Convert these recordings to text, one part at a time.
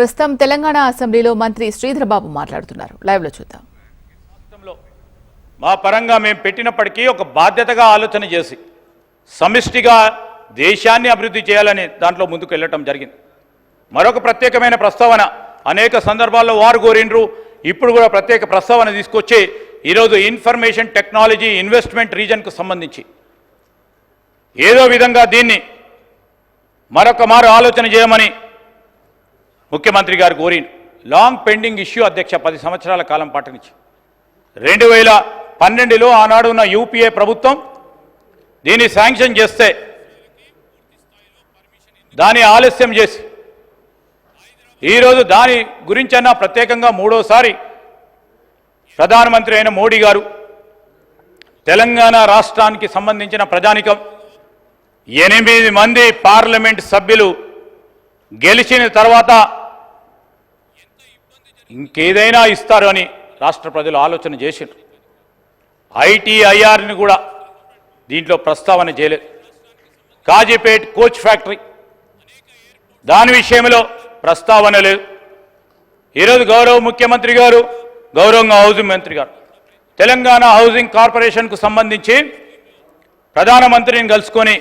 ప్రస్తుతం తెలంగాణ అసెంబ్లీలో మంత్రి శ్రీధర్బాబు మాట్లాడుతున్నారు. లైవ్లో చూద్దాం మా పరంగా మేము పెట్టినప్పటికీ ఒక బాధ్యతగా ఆలోచన చేసి సమిష్టిగా దేశాన్ని అభివృద్ధి చేయాలని దాంట్లో ముందుకు వెళ్ళటం జరిగింది. మరొక ప్రత్యేకమైన ప్రస్తావన అనేక సందర్భాల్లో వారు కోరిండ్రు ఇప్పుడు కూడా ప్రత్యేక ప్రస్తావన తీసుకొచ్చి ఈరోజు ఇన్ఫర్మేషన్ టెక్నాలజీ ఇన్వెస్ట్మెంట్ రీజన్కు సంబంధించి ఏదో విధంగా దీన్ని మరొక మారు ఆలోచన చేయమని ముఖ్యమంత్రి గారు కోరిండు లాంగ్ పెండింగ్ ఇష్యూ అధ్యక్ష పది సంవత్సరాల కాలం పాటు నుంచి రెండు వేల పన్నెండులో ఆనాడు ఉన్న యూపీఏ ప్రభుత్వం దీన్ని శాంక్షన్ చేస్తే దాన్ని ఆలస్యం చేసి ఈరోజు దాని గురించన్నా ప్రత్యేకంగా మూడోసారి ప్రధానమంత్రి అయిన మోడీ గారు తెలంగాణ రాష్ట్రానికి సంబంధించిన ప్రజానికం ఎనిమిది మంది పార్లమెంట్ సభ్యులు గెలిచిన తర్వాత ఇంకేదైనా ఇస్తారు అని రాష్ట్ర ప్రజలు ఆలోచన చేసిండ్రు. ఐటీఐఆర్ని కూడా దీంట్లో ప్రస్తావన చేయలేదు. కాజీపేట్ కోచ్ ఫ్యాక్టరీ దాని విషయంలో ప్రస్తావన లేదు. ఈరోజు గౌరవ ముఖ్యమంత్రి గారు గౌరవంగా హౌసింగ్ మంత్రి గారు తెలంగాణ హౌసింగ్ కార్పొరేషన్కు సంబంధించి ప్రధానమంత్రిని కలుసుకొని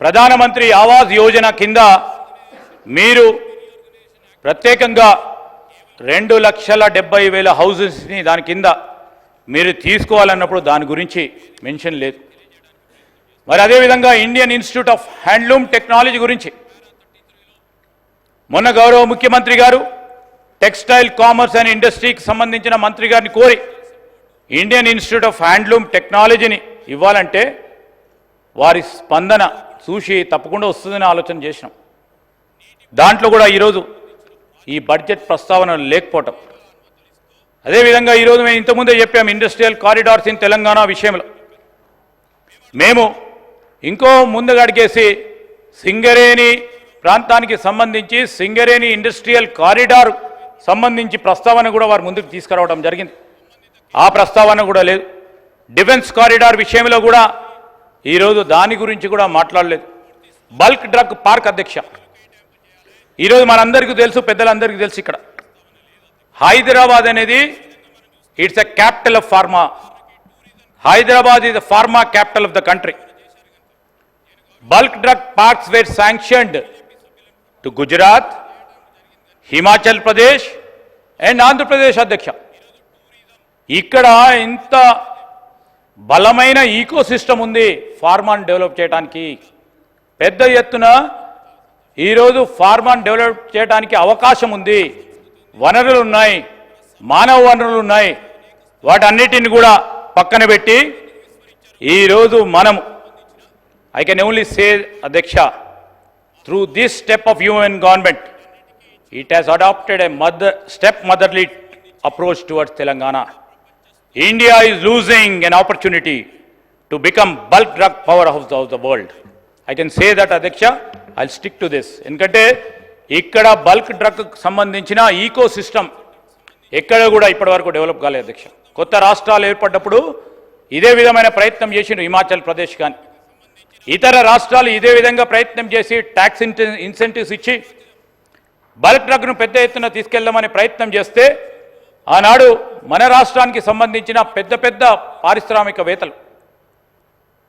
ప్రధానమంత్రి ఆవాస్ యోజన కింద మీరు ప్రత్యేకంగా రెండు లక్షల డెబ్బై వేల హౌజెస్ని దాని కింద మీరు తీసుకోవాలన్నప్పుడు దాని గురించి మెన్షన్ లేదు. మరి అదేవిధంగా Indian institute of handloom technology గురించి. మొన్న గౌరవ ముఖ్యమంత్రి గారు టెక్స్టైల్ కామర్స్ అండ్ ఇండస్ట్రీకి సంబంధించిన మంత్రి గారిని కోరి ఇండియన్ ఇన్స్టిట్యూట్ ఆఫ్ హ్యాండ్లూమ్ టెక్నాలజీని ఇవ్వాలంటే వారి స్పందన చూసి తప్పకుండా వస్తుందని ఆలోచన చేసినాం. దాంట్లో కూడా ఈరోజు ఈ బడ్జెట్ ప్రస్తావన లేకపోవటం. అదేవిధంగా ఈరోజు మేము ఇంతకుముందే చెప్పాము ఇండస్ట్రియల్ కారిడార్స్ ఇన్ తెలంగాణ విషయంలో. మేము ఇంకో ముందుగడిగేసి సింగరేణి ప్రాంతానికి సంబంధించి సింగరేణి ఇండస్ట్రియల్ కారిడార్ సంబంధించి ప్రస్తావన కూడా వారు ముందుకు తీసుకురావడం జరిగింది. ఆ ప్రస్తావన కూడా లేదు. డిఫెన్స్ కారిడార్ విషయంలో కూడా ఈరోజు దాని గురించి కూడా మాట్లాడలేదు. బల్క్ డ్రగ్ పార్క్ అధ్యక్ష ఈరోజు మనందరికీ తెలుసు పెద్దలందరికీ తెలుసు ఇక్కడ. హైదరాబాద్ అనేది it's a capital of pharma. Hyderabad is the pharma capital of the country. Bulk drug parks were sanctioned to Gujarat Himachal Pradesh and Andhra Pradesh అధ్యక్ష. ఇక్కడ ఇంత బలమైన ఈకో సిస్టమ్ ఉంది ఫార్మాన్ డెవలప్ చేయడానికి పెద్ద ఎత్తున ఈరోజు ఫార్మాన్ డెవలప్ చేయడానికి అవకాశం ఉంది. వనరులు ఉన్నాయి. మానవ వనరులు ఉన్నాయి. వాటన్నిటిని కూడా పక్కన పెట్టి ఈరోజు మనం ఐ కెన్ ఓన్లీ సే అధ్యక్ష through this step of human government it has adopted a mother step motherly approach towards Telangana India is losing an opportunity to become bulk drug power house of the world I can say that అధ్యక్ష I stick to this ఎందుకంటే ఇక్కడ bulk drug సంబంధించిన eco system ఎక్కడ కూడా ఇప్పటివరకు develop కాలేదు అధ్యక్ష కొత్త రాష్ట్రాలు ఏర్పడ్డప్పుడు ఇదే విధమైన ప్రయత్నం చేసిండు హిమాచల్ ప్రదేశ్ కానీ ఇతర రాష్ట్రాలు ఇదే విధంగా ప్రయత్నం చేసి ట్యాక్స్ ఇన్సెంటివ్స్ ఇచ్చి బల్క్ డ్రగ్ను పెద్ద ఎత్తున తీసుకెళ్దామని ప్రయత్నం చేస్తే ఆనాడు మన రాష్ట్రానికి సంబంధించిన పెద్ద పెద్ద పారిశ్రామికవేత్తలు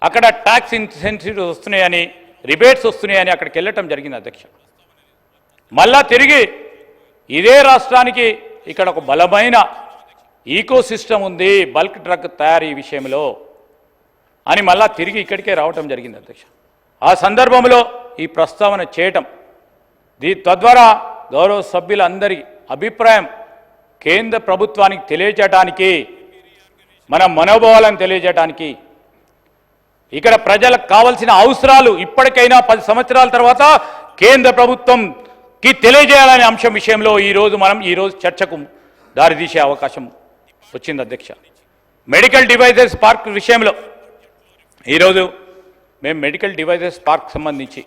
అక్కడ ట్యాక్స్ ఇన్సెంటివ్స్ వస్తున్నాయని రిబేట్స్ వస్తున్నాయని అక్కడికి వెళ్ళటం జరిగింది అధ్యక్ష. మళ్ళా తిరిగి ఇదే రాష్ట్రానికి ఇక్కడ ఒక బలమైన ఈకో సిస్టమ్ ఉంది బల్క్ డ్రగ్ తయారీ విషయంలో అని మళ్ళా తిరిగి ఇక్కడికే రావటం జరిగింది అధ్యక్ష. ఆ సందర్భంలో ఈ ప్రస్తావన చేయటం దీ తద్వారా గౌరవ సభ్యులందరి అభిప్రాయం కేంద్ర ప్రభుత్వానికి తెలియజేయటానికి మన మనోభావాలను తెలియజేయటానికి ఇక్కడ ప్రజలకు కావలసిన అవసరాలు ఇప్పటికైనా పది సంవత్సరాల తర్వాత కేంద్ర ప్రభుత్వంకి తెలియజేయాలనే అంశం విషయంలో ఈరోజు మనం ఈరోజు చర్చకు దారితీసే అవకాశం వచ్చింది అధ్యక్ష. మెడికల్ డివైజెస్ పార్క్ విషయంలో ఈరోజు మేము మెడికల్ డివైజెస్ పార్క్ సంబంధించి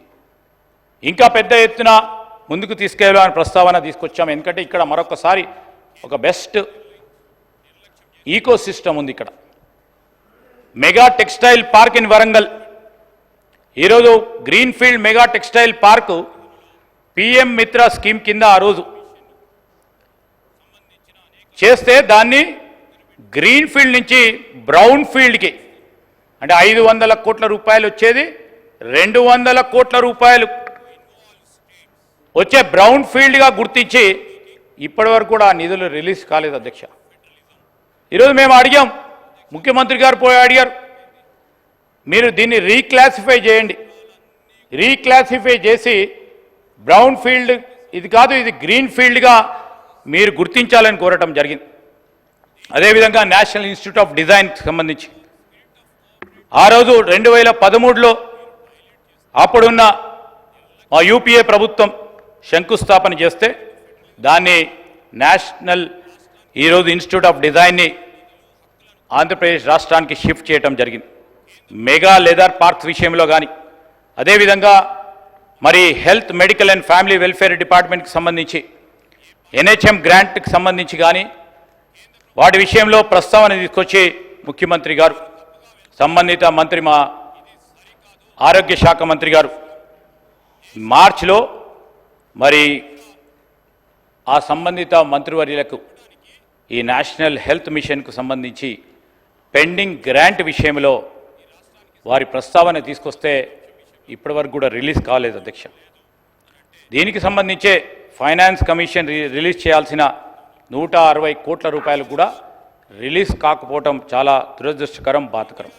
ఇంకా పెద్ద ఎత్తున ముందుకు తీసుకెళ్ళాలని ప్రస్తావన తీసుకొచ్చాం. ఎందుకంటే ఇక్కడ మరొకసారి ఒక బెస్ట్ ఈకో సిస్టమ్ ఉంది ఇక్కడ. Mega textile park in Warangal. ఈరోజు greenfield mega textile park PM Mitra scheme కింద ఆ రోజు. చేస్తే దాన్ని గ్రీన్ ఫీల్డ్ నుంచి బ్రౌన్ ఫీల్డ్కి అంటే ఐదు వందల కోట్ల రూపాయలు వచ్చేది రెండు వందల కోట్ల రూపాయలు వచ్చే బ్రౌన్ ఫీల్డ్గా గుర్తించి ఇప్పటివరకు కూడా ఆ నిధులు రిలీజ్ కాలేదు అధ్యక్ష. ఈరోజు మేము అడిగాం ముఖ్యమంత్రి గారు పోయి అడిగారు. మీరు దీన్ని రీక్లాసిఫై చేయండి. రీక్లాసిఫై చేసి బ్రౌన్ ఫీల్డ్ ఇది కాదు ఇది గ్రీన్ ఫీల్డ్గా మీరు గుర్తించాలని కోరటం జరిగింది. అదేవిధంగా నేషనల్ ఇన్స్టిట్యూట్ ఆఫ్ డిజైన్కి సంబంధించి. ఆ రోజు రెండు వేల పదమూడులో అప్పుడున్న మా యూపీఏ ప్రభుత్వం శంకుస్థాపన చేస్తే దాన్ని నేషనల్ ఈరోజు ఇన్స్టిట్యూట్ ఆఫ్ డిజైన్ని ఆంధ్రప్రదేశ్ రాష్ట్రానికి షిఫ్ట్ చేయటం జరిగింది. మెగా లెదర్ పార్క్స్ విషయంలో కానీ అదేవిధంగా మరి health medical and family welfare డిపార్ట్మెంట్కి సంబంధించి ఎన్హెచ్ఎం గ్రాంట్కి సంబంధించి కానీ వాటి విషయంలో ప్రస్తావన తీసుకొచ్చి ముఖ్యమంత్రి గారు సంబంధిత మంత్రి మా ఆరోగ్య శాఖ మంత్రి గారు. మార్చిలో మరి ఆ సంబంధిత మంత్రివర్యులకు ఈ నేషనల్ హెల్త్ మిషన్కు సంబంధించి పెండింగ్ గ్రాంట్ విషయంలో వారి ప్రస్తావన తీసుకొస్తే ఇప్పటివరకు కూడా రిలీజ్ కాలేదు అధ్యక్ష. దీనికి సంబంధించే ఫైనాన్స్ కమిషన్ రి- రిలీజ్ చేయాల్సిన నూట అరవై కోట్ల రూపాయలు కూడా రిలీజ్ కాకపోవటం చాలా దురదృష్టకరం బాధకరం.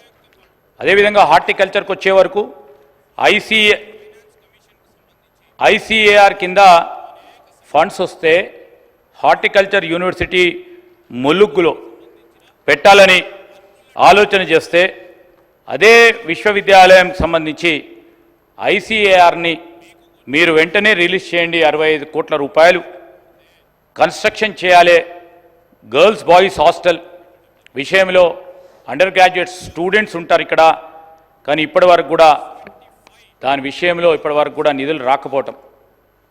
అదేవిధంగా హార్టికల్చర్కి వచ్చే వరకు ఐసీఏ ఐసీఏఆర్ కింద ఫండ్స్ వస్తే హార్టికల్చర్ యూనివర్సిటీ ములుగ్గులో పెట్టాలని ఆలోచన చేస్తే అదే విశ్వవిద్యాలయం సంబంధించి ఐసీఏఆర్ని మీరు వెంటనే రిలీజ్ చేయండి అరవై ఐదు కోట్ల రూపాయలు. కన్స్ట్రక్షన్ చేయాలి. గర్ల్స్ బాయ్స్ హాస్టల్ విషయంలో అండర్ గ్రాడ్యుయేట్ స్టూడెంట్స్ ఉంటారు ఇక్కడ. కానీ ఇప్పటి వరకు కూడా దాని విషయంలో ఇప్పటి వరకు కూడా నిధులు రాకపోవటం.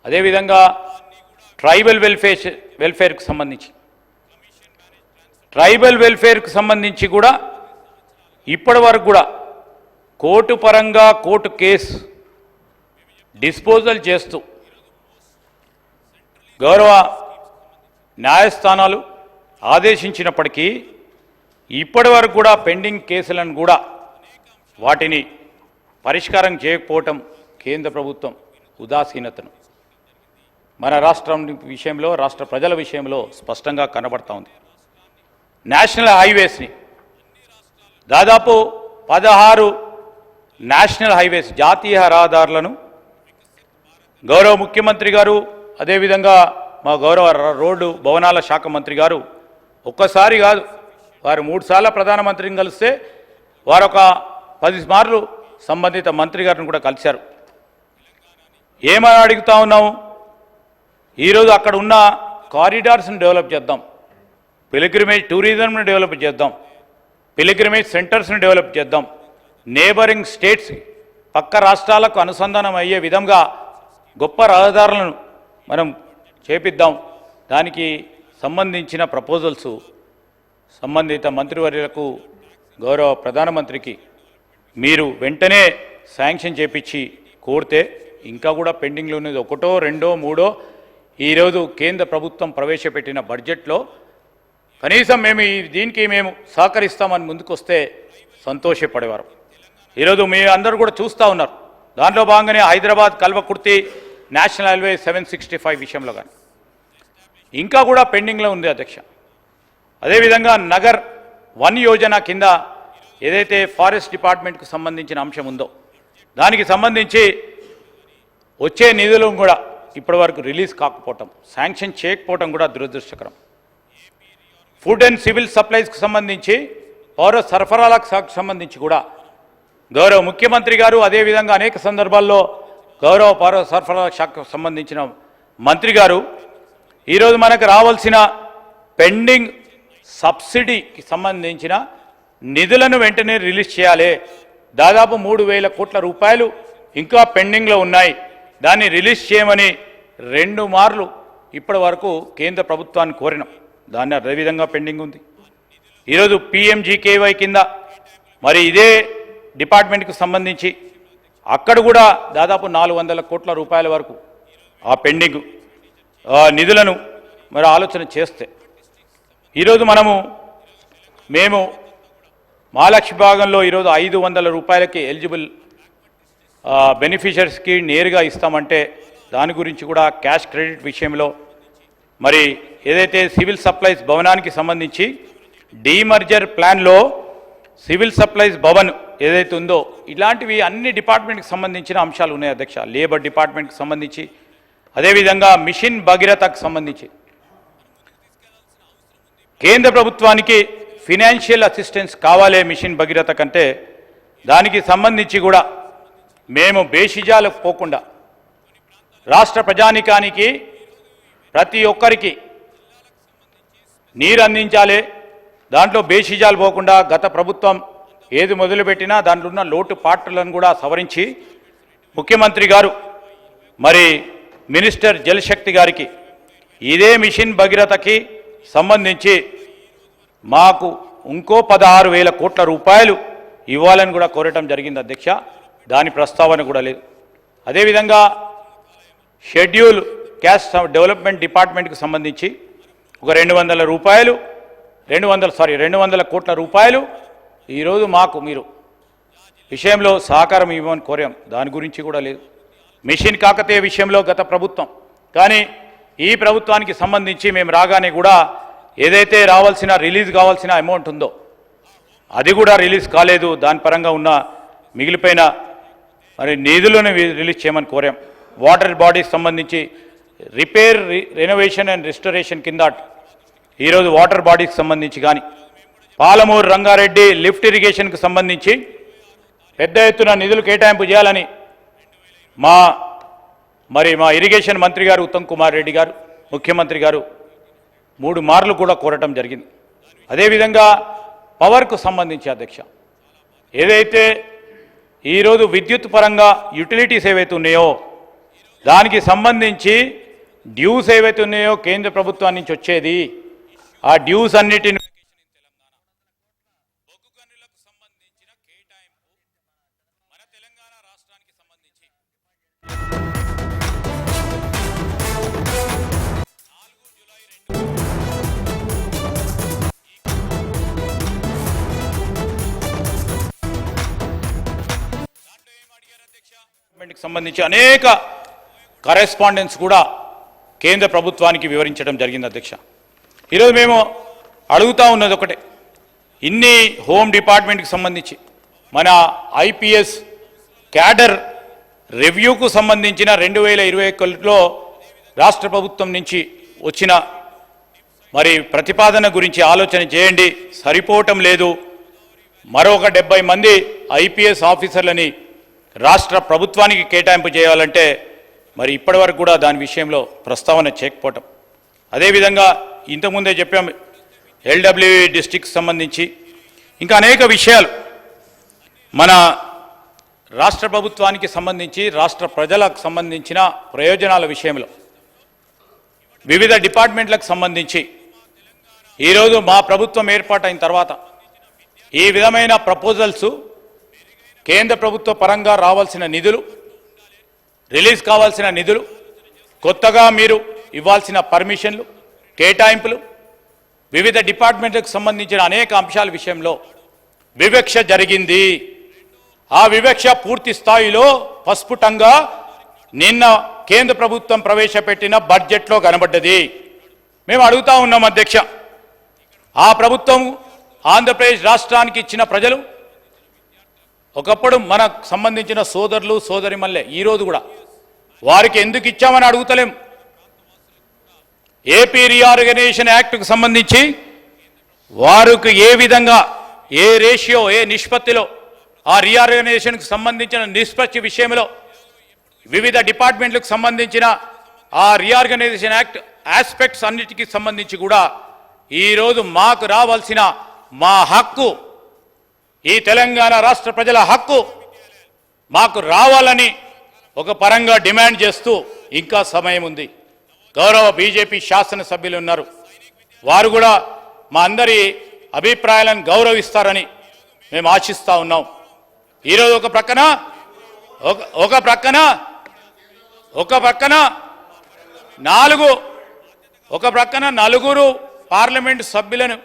అదేవిధంగా ట్రైబల్ వెల్ఫేర్ వెల్ఫేర్కి సంబంధించి ట్రైబల్ వెల్ఫేర్కు సంబంధించి కూడా ఇప్పటి వరకు కూడా కోర్టు పరంగా కోర్టు కేసు డిస్పోజల్ చేస్తూ గౌరవ న్యాయస్థానాలు ఆదేశించినప్పటికీ ఇప్పటి వరకు కూడా పెండింగ్ కేసులను కూడా వాటిని పరిష్కారం చేయకపోవటం కేంద్ర ప్రభుత్వం ఉదాసీనతను. మన రాష్ట్రం విషయంలో రాష్ట్ర ప్రజల విషయంలో స్పష్టంగా కనబడతా ఉంది. నేషనల్ హైవేస్ని. దాదాపు పదహారు నేషనల్ హైవేస్ జాతీయ రహదారులను గౌరవ ముఖ్యమంత్రి గారు అదేవిధంగా మా గౌరవ రోడ్డు భవనాల శాఖ మంత్రి గారు ఒక్కసారి కాదు వారు మూడు సార్ల ప్రధానమంత్రిని కలిస్తే వారు ఒక పది మార్లు సంబంధిత మంత్రి గారిని కూడా కలిశారు. ఏమని అడుగుతా ఉన్నాము? ఈరోజు అక్కడ ఉన్న కారిడార్స్ని డెవలప్ చేద్దాం. పిలిగ్రిమేజ్ టూరిజంను డెవలప్ చేద్దాం. పిలిగ్రిమేజ్ సెంటర్స్ని డెవలప్ చేద్దాం. నేబరింగ్ స్టేట్స్ పక్క రాష్ట్రాలకు అనుసంధానం అయ్యే విధంగా గొప్ప రహదారులను మనం చేపిద్దాం. దానికి సంబంధించిన ప్రపోజల్స్ సంబంధిత మంత్రివర్యులకు గౌరవ ప్రధానమంత్రికి మీరు వెంటనే శాంక్షన్ చేపించి కోరితే ఇంకా కూడా పెండింగ్లో ఉన్నది ఒకటో రెండో మూడో ఈరోజు కేంద్ర ప్రభుత్వం ప్రవేశపెట్టిన బడ్జెట్లో కనీసం మేము ఈ దీనికి మేము సహకరిస్తామని ముందుకొస్తే సంతోషపడేవారు. ఈరోజు మీ అందరూ కూడా చూస్తూ ఉన్నారు. దాంట్లో భాగంగానే Hyderabad Kalwakurthy national highway seven sixty five విషయంలో కానీ. ఇంకా కూడా పెండింగ్లో ఉంది అధ్యక్ష. అదేవిధంగా నగర్ వన్ యోజన కింద ఏదైతే ఫారెస్ట్ డిపార్ట్మెంట్కి సంబంధించిన అంశం ఉందో దానికి సంబంధించి వచ్చే నిధులను కూడా ఇప్పటివరకు రిలీజ్ కాకపోవటం శాంక్షన్ చేయకపోవటం కూడా దురదృష్టకరం. ఫుడ్ అండ్ సివిల్ సప్లైస్కి సంబంధించి పౌర సరఫరాలకు శాఖకు సంబంధించి కూడా గౌరవ ముఖ్యమంత్రి గారు అదేవిధంగా అనేక సందర్భాల్లో గౌరవ పౌర సరఫరాల శాఖకు సంబంధించిన మంత్రి గారు ఈరోజు మనకు రావాల్సిన పెండింగ్ సబ్సిడీకి సంబంధించిన నిధులను వెంటనే రిలీజ్ చేయాలి. దాదాపు మూడు వేల కోట్ల రూపాయలు ఇంకా పెండింగ్లో ఉన్నాయి. దాన్ని రిలీజ్ చేయమని రెండు మార్లు ఇప్పటి వరకు కేంద్ర ప్రభుత్వాన్ని కోరినాం. దాన్ని అదేవిధంగా పెండింగ్ ఉంది. ఈరోజు పిఎంజీకేవై కింద మరి ఇదే డిపార్ట్మెంట్కి సంబంధించి అక్కడ కూడా దాదాపు నాలుగు వందల కోట్ల రూపాయల వరకు ఆ పెండింగ్ నిధులను మరి ఆలోచన చేస్తే. ఈరోజు మనము మేము మహాలక్ష్మి భాగంలో ఈరోజు ఐదు వందల రూపాయలకి ఎలిజిబుల్ బెనిఫిషరీస్కి నేరుగా ఇస్తామంటే దాని గురించి కూడా క్యాష్ క్రెడిట్ విషయంలో మరి ఏదైతే సివిల్ సప్లైస్ భవనానికి సంబంధించి డీమర్జర్ ప్లాన్లో సివిల్ సప్లైస్ భవన్ ఏదైతే ఉందో ఇలాంటివి అన్ని డిపార్ట్మెంట్కి సంబంధించిన అంశాలు ఉన్నాయి అధ్యక్ష. లేబర్ డిపార్ట్మెంట్కి సంబంధించి అదేవిధంగా మిషన్ భగీరథకు సంబంధించి. కేంద్ర ప్రభుత్వానికి ఫినాన్షియల్ అసిస్టెన్స్ కావాలే మిషన్ భగీరథ కంటే దానికి సంబంధించి కూడా మేము బేషిజాలకు పోకుండా రాష్ట్ర ప్రజానికానికి ప్రతి ఒక్కరికి నీరు అందించాలి. దాంట్లో బేషిజాలు పోకుండా గత ప్రభుత్వం ఏది మొదలుపెట్టినా దాంట్లో ఉన్న లోటు పాటలను కూడా సవరించి ముఖ్యమంత్రి గారు మరి మినిస్టర్ జలశక్తి గారికి ఇదే మిషన్ భగీరథకి సంబంధించి మాకు ఇంకో పదహారు వేల కోట్ల రూపాయలు ఇవ్వాలని కూడా కోరటం జరిగింది అధ్యక్ష. దాని ప్రస్తావన కూడా లేదు. అదేవిధంగా షెడ్యూల్ క్యాస్ట్ డెవలప్మెంట్ డిపార్ట్మెంట్కి సంబంధించి ఒక రెండు వందల రూపాయలు రెండు వందల సారీ రెండు వందల కోట్ల రూపాయలు ఈరోజు మాకు మీరు విషయంలో సహకారం ఇవ్వమని కోరాం. దాని గురించి కూడా లేదు. మిషన్ కాకతీయ విషయంలో గత ప్రభుత్వం. కానీ ఈ ప్రభుత్వానికి సంబంధించి మేము రాగానే కూడా ఏదైతే రావాల్సిన రిలీజ్ కావాల్సిన అమౌంట్ ఉందో అది కూడా రిలీజ్ కాలేదు. దాని పరంగా ఉన్న మిగిలిపోయిన మరి నిధులను రిలీజ్ చేయమని కోరాం. వాటర్ బాడీస్ సంబంధించి repair re- renovation and restoration కింద ఈరోజు వాటర్ బాడీకి సంబంధించి కానీ పాలమూరు రంగారెడ్డి లిఫ్ట్ ఇరిగేషన్కి సంబంధించి పెద్ద ఎత్తున నిధులు కేటాయింపు చేయాలని మా మరి మా ఇరిగేషన్ మంత్రి గారు ఉత్తమ్ కుమార్ రెడ్డి గారు ముఖ్యమంత్రి గారు మూడు మార్లు కూడా కోరటం జరిగింది. అదేవిధంగా పవర్కు సంబంధించి అధ్యక్ష ఏదైతే ఈరోజు విద్యుత్ పరంగా యుటిలిటీస్ ఏవైతే ఉన్నాయో దానికి సంబంధించి డ్యూస్ ఏవైతే ఉన్నాయో కేంద్ర ప్రభుత్వం నుంచి వచ్చేది ఆ డ్యూస్ అన్నిటిని సంబంధించి అనేక కరెస్పాండెన్స్ కూడా కేంద్ర ప్రభుత్వానికి వివరించడం జరిగింది అధ్యక్ష. ఈరోజు మేము అడుగుతా ఉన్నది ఒకటే. ఇన్ని హోమ్ డిపార్ట్మెంట్కి సంబంధించి మన ఐపీఎస్ క్యాడర్ రివ్యూకు సంబంధించిన రెండు వేల ఇరవై ఒకటిలో రాష్ట్ర ప్రభుత్వం నుంచి వచ్చిన మరి ప్రతిపాదన గురించి ఆలోచన చేయండి. సరిపోవటం లేదు. మరొక డెబ్బై మంది ఐపీఎస్ ఆఫీసర్లని రాష్ట్ర ప్రభుత్వానికి కేటాయింపు చేయాలంటే మరి ఇప్పటివరకు కూడా దాని విషయంలో ప్రస్తావన చేయకపోవటం. అదేవిధంగా ఇంతకుముందే చెప్పాం ఎల్డబ్ల్యూ డిస్టిక్ సంబంధించి ఇంకా అనేక విషయాలు మన రాష్ట్ర ప్రభుత్వానికి సంబంధించి రాష్ట్ర ప్రజలకు సంబంధించిన ప్రయోజనాల విషయంలో వివిధ డిపార్ట్మెంట్లకు సంబంధించి ఈరోజు మా ప్రభుత్వం ఏర్పాటైన తర్వాత ఈ విధమైన ప్రపోజల్స్ కేంద్ర ప్రభుత్వ పరంగా రావాల్సిన నిధులు రిలీజ్ కావాల్సిన నిధులు కొత్తగా మీరు ఇవ్వాల్సిన పర్మిషన్లు కేటాయింపులు వివిధ డిపార్ట్మెంట్లకు సంబంధించిన అనేక అంశాల విషయంలో వివక్ష జరిగింది. ఆ వివక్ష పూర్తి స్థాయిలో పస్ఫుటంగా నిన్న కేంద్ర ప్రభుత్వం ప్రవేశపెట్టిన బడ్జెట్లో కనబడ్డది. మేము అడుగుతా ఉన్నాం అధ్యక్ష ఆ ప్రభుత్వం ఆంధ్రప్రదేశ్ రాష్ట్రానికి ఇచ్చిన ప్రజలు ఒకప్పుడు మనకు సంబంధించిన సోదరులు సోదరిమల్లే ఈరోజు కూడా వారికి ఎందుకు ఇచ్చామని అడుగుతలేం. ఏపీ రీఆర్గనైజేషన్ యాక్ట్కు సంబంధించి వారికి ఏ విధంగా ఏ రేషియో ఏ నిష్పత్తిలో ఆ రీఆర్గనైజేషన్కి సంబంధించిన నిష్పత్తి విషయంలో వివిధ డిపార్ట్మెంట్లకు సంబంధించిన ఆ రీఆర్గనైజేషన్ యాక్ట్ ఆస్పెక్ట్స్ అన్నిటికీ సంబంధించి కూడా ఈరోజు మాకు రావాల్సిన మా హక్కు ఈ తెలంగాణ రాష్ట్ర ప్రజల హక్కు మాకు రావాలని ఒక పరంగా డిమాండ్ చేస్తూ ఇంకా సమయం ఉంది. గౌరవ బీజేపీ శాసనసభ్యులు ఉన్నారు. వారు కూడా మా అందరి అభిప్రాయాలను గౌరవిస్తారని మేము ఆశిస్తూ ఉన్నాం. ఈరోజు ఒక ప్రక్కన ఒక ఒక ప్రక్కన ఒక ప్రక్కన నాలుగు ఒక ప్రక్కన నలుగురు పార్లమెంట్ సభ్యులను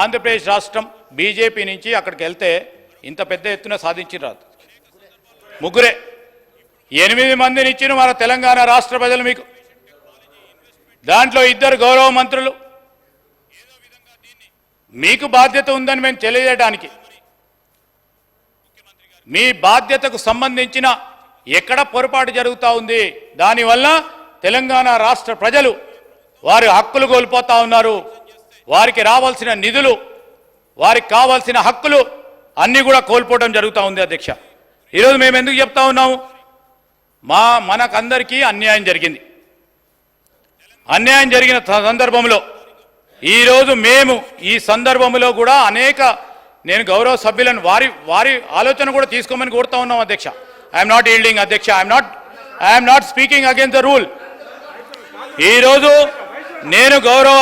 ఆంధ్రప్రదేశ్ రాష్ట్రం బీజేపీ నుంచి అక్కడికి వెళ్తే ఇంత పెద్ద ఎత్తున సాధించి రాదు. ముగ్గురే. ఎనిమిది మందిని ఇచ్చిన మన తెలంగాణ రాష్ట్ర ప్రజలు మీకు. దాంట్లో ఇద్దరు గౌరవ మంత్రులు. మీకు బాధ్యత ఉందని మేము తెలియజేయడానికి. మీ బాధ్యతకు సంబంధించిన ఎక్కడ పొరపాటు జరుగుతూ ఉంది దానివల్ల తెలంగాణ రాష్ట్ర ప్రజలు వారి హక్కులు కోల్పోతూ ఉన్నారు. వారికి రావాల్సిన నిధులు వారికి కావాల్సిన హక్కులు అన్నీ కూడా కోల్పోవడం జరుగుతూ ఉంది అధ్యక్ష. ఈరోజు మేము ఎందుకు చెప్తా ఉన్నాము? మా మనకందరికీ అన్యాయం జరిగింది. అన్యాయం జరిగిన సందర్భంలో ఈరోజు మేము ఈ సందర్భంలో కూడా అనేక నేను గౌరవ సభ్యులను వారి వారి ఆలోచన కూడా తీసుకోమని కోరుతా ఉన్నాం అధ్యక్ష. ఐఎమ్ నాట్ ఈల్డింగ్ అధ్యక్ష. I'm not I'm not speaking against the rule ఈరోజు నేను గౌరవ